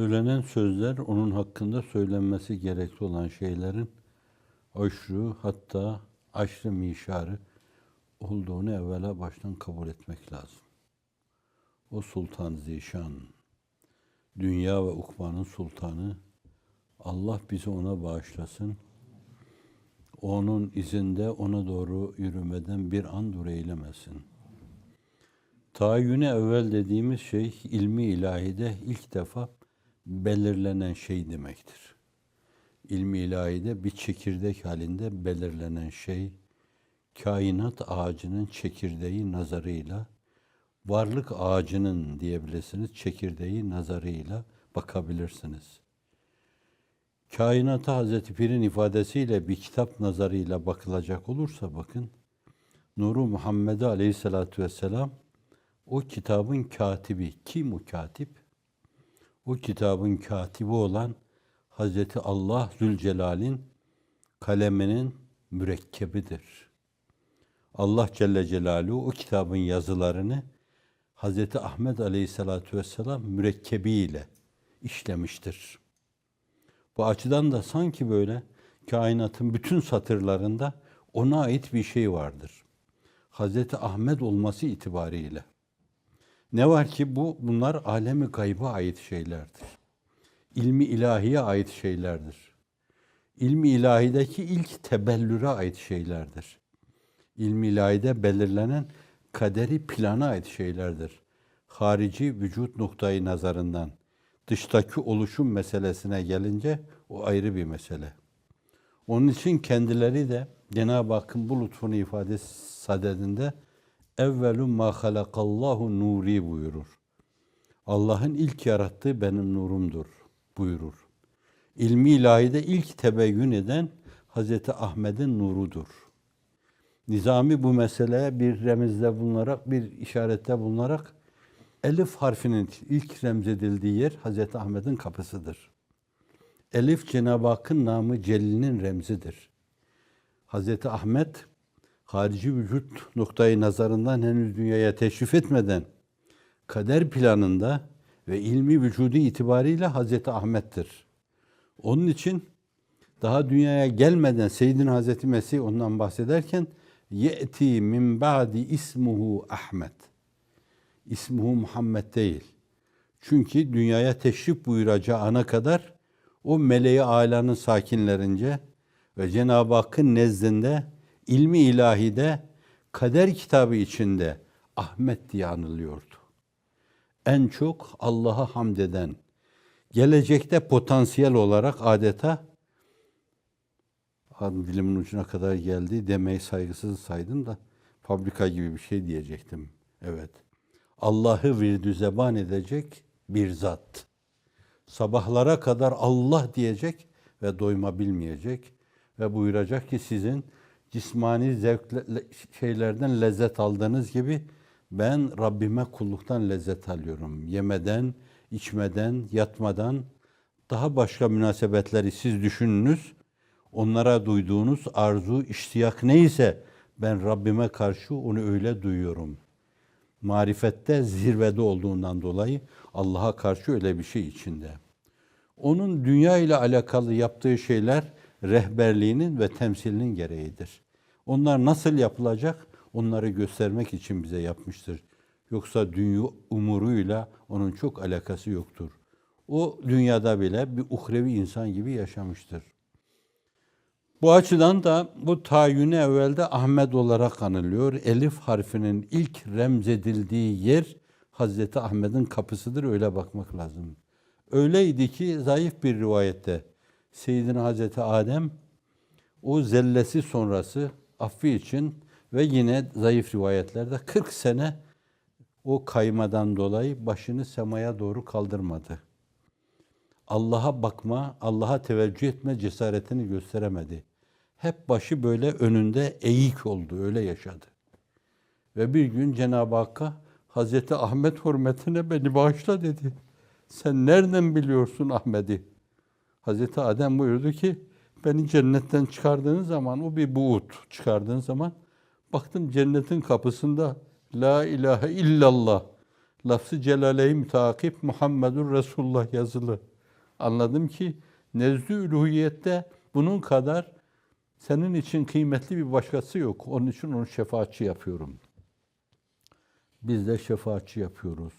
Söylenen sözler onun hakkında söylenmesi gerekli olan şeylerin aşrı hatta aşrı mişarı olduğunu evvela baştan kabul etmek lazım. O Sultan Zişan, dünya ve ukbanın sultanı, Allah bizi ona bağışlasın. Onun izinde ona doğru yürümeden bir an dur eylemesin. Tayyüne evvel dediğimiz şey ilmi ilahide ilk defa belirlenen şey demektir. İlmi ilahide bir çekirdek halinde belirlenen şey, kainat ağacının çekirdeği nazarıyla, varlık ağacının diyebilirsiniz çekirdeği nazarıyla bakabilirsiniz. Kainata Hazreti Pir'in ifadesiyle bir kitap nazarıyla bakılacak olursa bakın, Nuru Muhammed Aleyhisselatü Vesselam o kitabın katibi. Kim o katip? O kitabın katibi olan Hazreti Allah Zülcelal'in kaleminin mürekkebidir. Allah Celle Celaluhu o kitabın yazılarını Hazreti Ahmet Aleyhisselatü Vesselam mürekkebiyle işlemiştir. Bu açıdan da sanki böyle kainatın bütün satırlarında ona ait bir şey vardır. Hazreti Ahmet olması itibariyle. Ne var ki bu bunlar alemi gayba ait şeylerdir. İlmi ilahiye ait şeylerdir. İlmi ilahideki ilk tebellüre ait şeylerdir. İlmi ilahide belirlenen kaderi plana ait şeylerdir. Harici vücut noktayı nazarından dıştaki oluşum meselesine gelince o ayrı bir mesele. Onun için kendileri de Cenab-ı Hakk'ın bu lütfunu ifade sadedinde evvelu ma halakallahu nuri buyurur. Allah'ın ilk yarattığı benim nurumdur buyurur. İlmi ilahide ilk tebeyyün eden Hazreti Ahmet'in nurudur. Nizami bu meseleye bir remizde bulunarak, bir işarette bulunarak Elif harfinin ilk remzedildiği yer Hazreti Ahmet'in kapısıdır. Elif Cenab-ı Hakk'ın namı Celil'in remzidir. Hazreti Ahmet harici vücut noktayı nazarından henüz dünyaya teşrif etmeden kader planında ve ilmi vücudu itibariyle Hazreti Ahmet'tir. Onun için daha dünyaya gelmeden Seyyidin Hazreti Mesih ondan bahsederken ye'ti min ba'di ismuhu Ahmet. İsmuhu Muhammed değil. Çünkü dünyaya teşrif buyuracağı ana kadar o meleği alanın sakinlerince ve Cenab-ı Hakk'ın nezdinde ilmi ilahide kader kitabı içinde Ahmet diye anılıyordu. En çok Allah'a hamd eden, gelecekte potansiyel olarak adeta dilimin ucuna kadar geldi demeyi saygısız saydım da fabrika gibi bir şey diyecektim. Evet. Allah'ı virdü zeban edecek bir zat. Sabahlara kadar Allah diyecek ve doyma bilmeyecek ve buyuracak ki sizin cismani zevkle, şeylerden lezzet aldığınız gibi ben Rabbime kulluktan lezzet alıyorum. Yemeden, içmeden, yatmadan daha başka münasebetleri siz düşününüz. Onlara duyduğunuz arzu, iştiyak neyse ben Rabbime karşı onu öyle duyuyorum. Marifette zirvede olduğundan dolayı Allah'a karşı öyle bir şey içinde. Onun dünya ile alakalı yaptığı şeyler rehberliğinin ve temsilinin gereğidir. Onlar nasıl yapılacak? Onları göstermek için bize yapmıştır. Yoksa dünya umuruyla onun çok alakası yoktur. O dünyada bile bir uhrevi insan gibi yaşamıştır. Bu açıdan da bu tayyini evvelde Ahmet olarak anılıyor. Elif harfinin ilk remzedildiği yer Hazreti Ahmet'in kapısıdır. Öyle bakmak lazım. Öyleydi ki zayıf bir rivayette Seyyidina Hazreti Adem o zellesi sonrası affi için ve yine zayıf rivayetlerde 40 sene o kaymadan dolayı başını semaya doğru kaldırmadı. Allah'a bakma, Allah'a teveccüh etme cesaretini gösteremedi. Hep başı böyle önünde eğik oldu, öyle yaşadı. Ve bir gün Cenab-ı Hakk'a Hazreti Ahmet hürmetine beni bağışla dedi. Sen nereden biliyorsun Ahmet'i? Hazreti Adem buyurdu ki beni cennetten çıkardığın zaman o bir buğut çıkardığın zaman baktım cennetin kapısında La ilahe illallah lafzı celaleyi mütakip Muhammedur Resulullah yazılı. Anladım ki nezdü üluhiyette bunun kadar senin için kıymetli bir başkası yok. Onun için onu şefaatçi yapıyorum. Biz de şefaatçi yapıyoruz.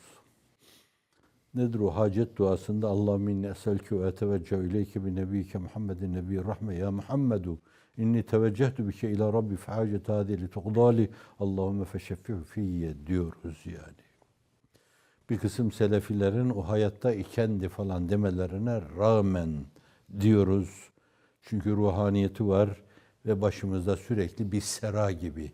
Nedir o hacet duasında Allahümme inni eselke ve eteveccehu ileyke bi nebiyyike Muhammedin nebi rahme ya Muhammedu inni teveccehtu bike ila rabbi fi hacet hadi li tuqdali Allahümme feşeffihu fiyye diyoruz yani. Bir kısım selefilerin o hayatta ikendi falan demelerine rağmen diyoruz. Çünkü ruhaniyeti var ve başımızda sürekli bir sera gibi.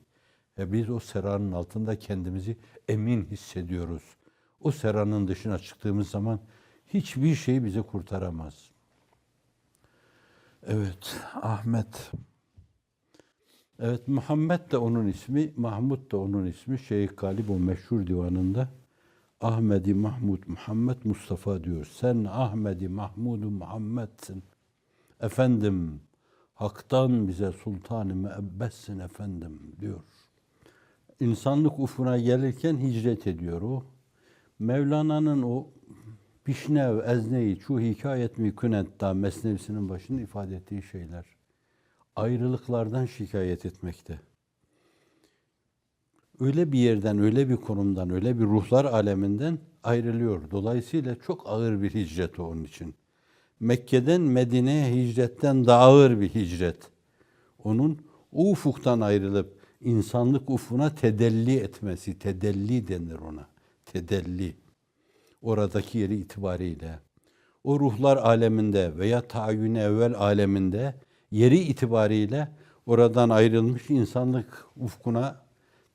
Ve biz o seranın altında kendimizi emin hissediyoruz. O seranın dışına çıktığımız zaman hiçbir şey bizi kurtaramaz. Evet, Ahmet. Evet, Muhammed de onun ismi, Mahmud da onun ismi. Şeyh Galip o meşhur divanında Ahmedi Mahmud Muhammed Mustafa diyor. Sen Ahmedi Mahmudu Muhammed'sin. Efendim, haktan bize sultanı müebbetsin efendim diyor. İnsanlık ufuna gelirken hicret ediyor o. Mevlana'nın o Bişnev, Ezne'yi, şu hikayet mi künetta mesnevisinin başında ifade ettiği şeyler. Ayrılıklardan şikayet etmekte. Öyle bir yerden, öyle bir konumdan, öyle bir ruhlar aleminden ayrılıyor. Dolayısıyla çok ağır bir hicret onun için. Mekke'den Medine'ye hicretten daha ağır bir hicret. Onun o ufuktan ayrılıp insanlık ufuna tedelli etmesi, tedelli denir ona. Tedelli. Oradaki yeri itibariyle. O ruhlar aleminde veya tayin evvel aleminde yeri itibariyle oradan ayrılmış insanlık ufkuna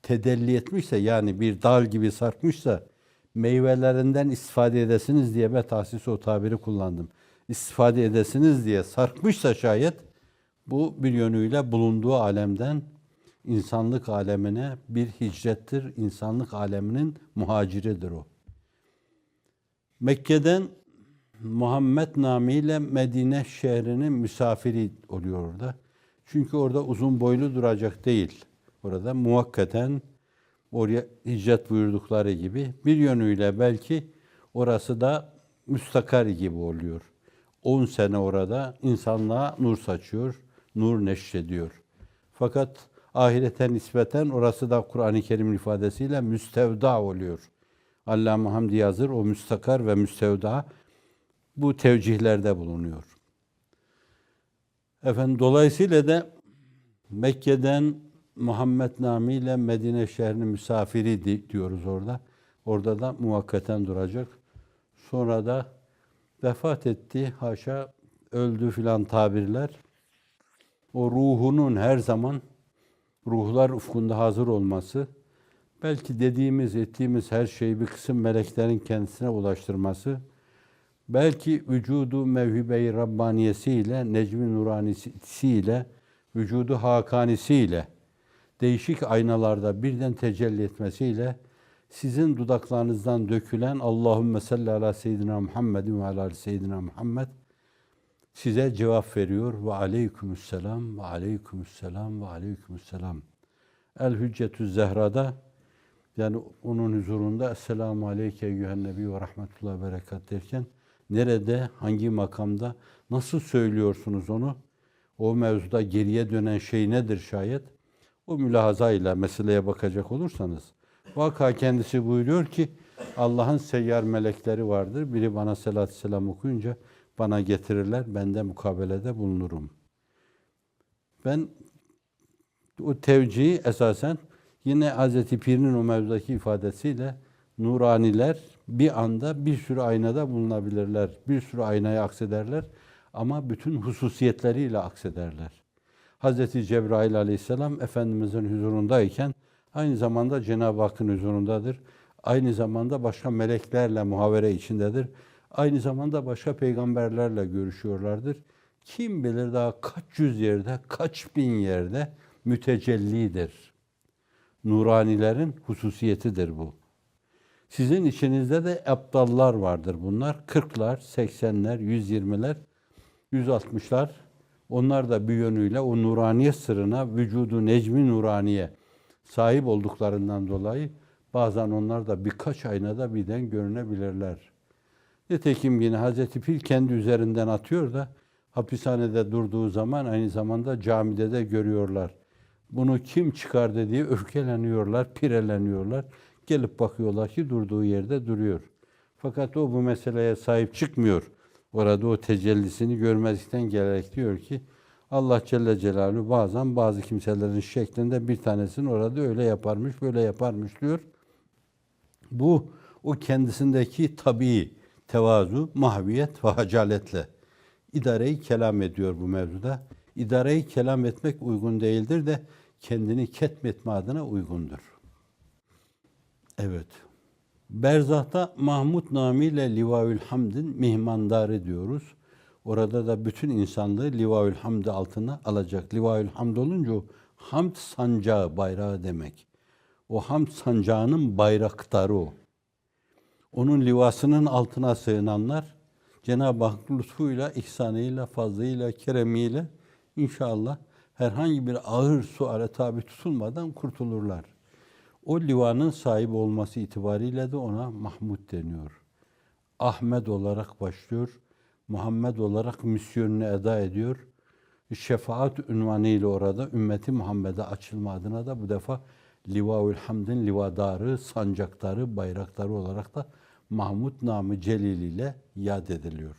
tedelli etmişse yani bir dal gibi sarkmışsa meyvelerinden istifade edesiniz diye ben tahsis o tabiri kullandım. İstifade edesiniz diye sarkmışsa şayet bu bir yönüyle bulunduğu alemden insanlık alemine bir hicrettir. İnsanlık aleminin muhaciridir o. Mekke'den Muhammed namiyle Medine şehrinin misafiri oluyor orada. Çünkü orada uzun boylu duracak değil. Orada muhakkaten oraya hicret buyurdukları gibi bir yönüyle belki orası da müstakar gibi oluyor. 10 sene orada insanlığa nur saçıyor, nur neşrediyor. Fakat ahirete nispeten orası da Kur'an-ı Kerim ifadesiyle müstevda oluyor. Allame Hamdi Yazır o müstakar ve müstevda bu tevcihlerde bulunuyor. Efendim dolayısıyla da Mekke'den Muhammed Nami ile Medine şehrinin misafiri di- diyoruz orada. Orada da muvakkaten duracak. Sonra da vefat etti, haşa öldü filan tabirler. O ruhunun her zaman ruhlar ufkunda hazır olması, belki dediğimiz, ettiğimiz her şeyi bir kısım meleklerin kendisine ulaştırması, belki vücudu mevhibe-i Rabbaniyesiyle, necmi nuranisiyle, vücudu hakanisiyle, değişik aynalarda birden tecelli etmesiyle, sizin dudaklarınızdan dökülen Allahümme salli ala seyyidina Muhammedin ve ala seyyidina Muhammed size cevap veriyor ve aleykümselam ve aleykümselam ve aleykümselam. El Hüccetü Zehra'da yani onun huzurunda Esselamu Aleyke Eyyühen Nebi ve Rahmetullah ve Berekat derken nerede, hangi makamda, nasıl söylüyorsunuz onu? O mevzuda geriye dönen şey nedir şayet? O mülahazayla meseleye bakacak olursanız vaka kendisi buyuruyor ki Allah'ın seyyar melekleri vardır. Biri bana salatü selam okuyunca bana getirirler. Ben de mukabelede bulunurum. Ben o tevcihi esasen yine Hazreti Pir'in o mevzudaki ifadesiyle nuraniler bir anda bir sürü aynada bulunabilirler. Bir sürü aynaya aksederler ama bütün hususiyetleriyle aksederler. Hazreti Cebrail aleyhisselam Efendimizin huzurundayken aynı zamanda Cenab-ı Hakk'ın huzurundadır. Aynı zamanda başka meleklerle muhavere içindedir. Aynı zamanda başka peygamberlerle görüşüyorlardır. Kim bilir daha kaç yüz yerde, kaç bin yerde mütecellidir. Nuranilerin hususiyetidir bu. Sizin içinizde de aptallar vardır bunlar. 40'lar, 80'ler, 120'ler, 160'lar. Onlar da bir yönüyle o nuraniye sırrına, vücudu necmi nuraniye sahip olduklarından dolayı bazen onlar da birkaç aynada birden görünebilirler. Nitekim yine Hazreti Pir kendi üzerinden atıyor da hapishanede durduğu zaman aynı zamanda camide de görüyorlar. Bunu kim çıkardı diye öfkeleniyorlar, pireleniyorlar. Gelip bakıyorlar ki durduğu yerde duruyor. Fakat o bu meseleye sahip çıkmıyor. Orada o tecellisini görmezlikten gelerek diyor ki Allah Celle Celaluhu bazen bazı kimselerin şeklinde bir tanesini orada öyle yaparmış, böyle yaparmış diyor. Bu o kendisindeki tabii tevazu, mahviyet ve hacaletle idareyi kelam ediyor bu mevzuda. İdareyi kelam etmek uygun değildir de kendini ketmetme adına uygundur. Evet. Berzah'ta Mahmud Nami ile Livaül Hamd'in mihmandarı diyoruz. Orada da bütün insanlığı Livaül Hamd altına alacak. Livaül Hamd olunca o hamd sancağı, bayrağı demek. O hamd sancağının bayraktarı o. Onun livasının altına sığınanlar Cenab-ı Hak lütfuyla, ihsanıyla, fazlıyla, keremiyle inşallah herhangi bir ağır suale tabi tutulmadan kurtulurlar. O livanın sahibi olması itibariyle de ona Mahmud deniyor. Ahmet olarak başlıyor. Muhammed olarak misyonunu eda ediyor. Şefaat ünvanıyla orada ümmeti Muhammed'e açılma adına da bu defa Livaül Hamd'in livadarı, sancaktarı, bayraktarı olarak da Mahmud namı celil ile yad ediliyor.